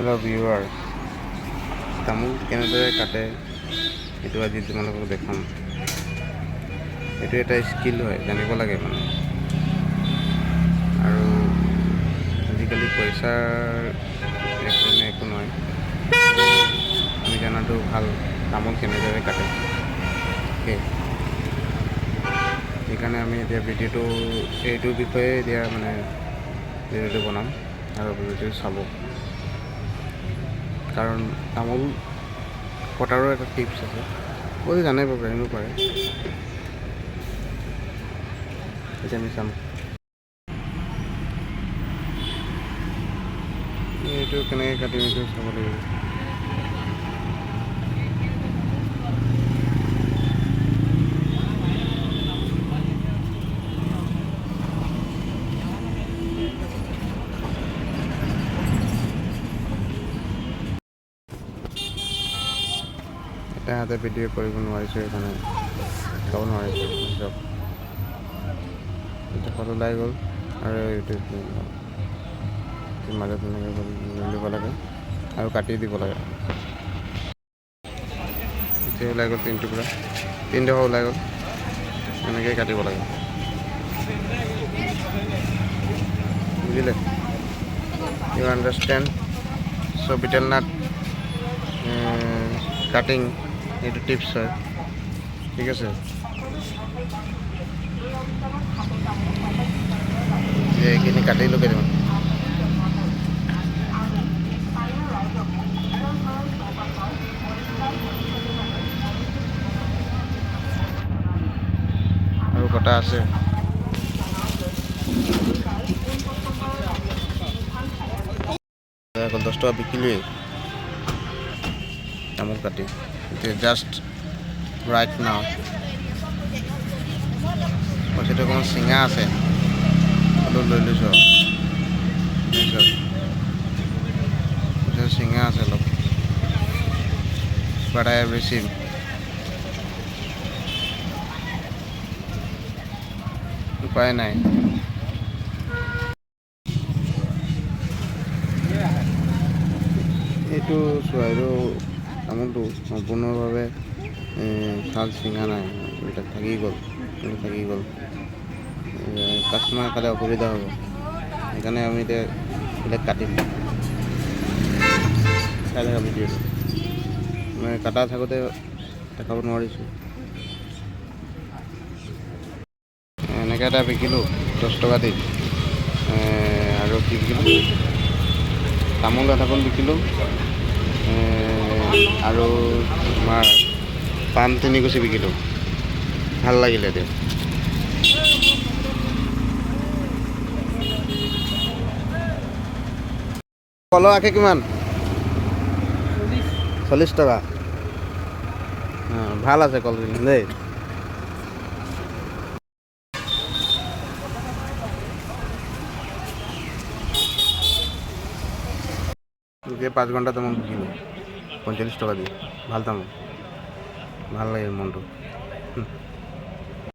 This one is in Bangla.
হেল্ল' ভিউৱাৰ তামোল কেনেদৰে কাটে, সেইটো আজি তোমালোকক দেখাম। এইটো এটা স্কিল হয়, জানিব লাগে মানে। আৰু আজিকালি পইচাৰ একো একো নহয়। আমি জনাটো ভালো, তামোল কেনেদৰে কাটে। সেই সেইকাৰণে আমি এতিয়া ভিডিঅ'টো, এইটোৰ বিষয়ে এতিয়া মানে ভিডিঅ'টো বনাম। আৰু ভিডিঅ'টো চাব। কাৰণ তামোল কটাৰো এটা টিপছ আছে। বহুতে জানে বাৰু জানিব পাৰে এতিয়া আমি চাম এইটো কেনেকৈ কাটিম এইটো চাব লাগিব এটা হাতে ভিডিঅ' কৰিব নোৱাৰিছোঁ সেইকাৰণে চাব নোৱাৰিছোঁ চব এতিয়া ফটো ওলাই গ'ল আৰু ইউটিউব মাজত এনেকৈ লৈ ল'ব লাগে। আৰু কাটি দিব লাগে। এতিয়া ওলাই গ'ল তিন টুকুৰা তিন টকা ওলাই গ'ল এনেকৈ কাটিব লাগে বুজিলে you understand so' betel nut cutting এইটো টিপছ হয়। ঠিক আছে? যে এইখিনি কাটিলোঁ কেইটামান আৰু কটা আছে? অকল দহ টকা বিকিলোৱেই তামোল কাটি। এতিয়া জাষ্ট ৰাইট নাও পইচাটো অকণমান চিঙা আছে? লৈ লৈছোঁ তাৰপিছত চিঙা আছে অলপ। বাট আই উপায় নাই। এইটো চোৱা সম্পূৰ্ণভাৱে এ, ছাল চিঙা নাই এইবিলাক থাকি গ'ল এইটো থাকি গ'ল কাষ্টমাৰ খালে অসুবিধা হ'ব। সেইকাৰণে আমি এতিয়া এইবিলাক কাটিম চাই থাকা ভিডিঅ'টো মই কাটা থাকোঁতে দেখাব নোৱাৰিছোঁ এনেকৈ এটা বিকিলোঁ দহ টকা দি আৰু কি বিকিলোঁ? তামোল আধাখন বিকিলোঁ। এ, আৰু তোমাৰ পাণ তিনি গুচি বিকিলোঁ। ভালো লাগিলে এতিয়া কলৰ আখি কিমান? চল্লিছ টকা। ভালো আছে কলখিনি দেই। পাঁচ ঘণ্টা তামোল বিকিলোঁ। পঞ্চল্লিছ টকা দি ভালো দাম। ভালো লাগে মনটো।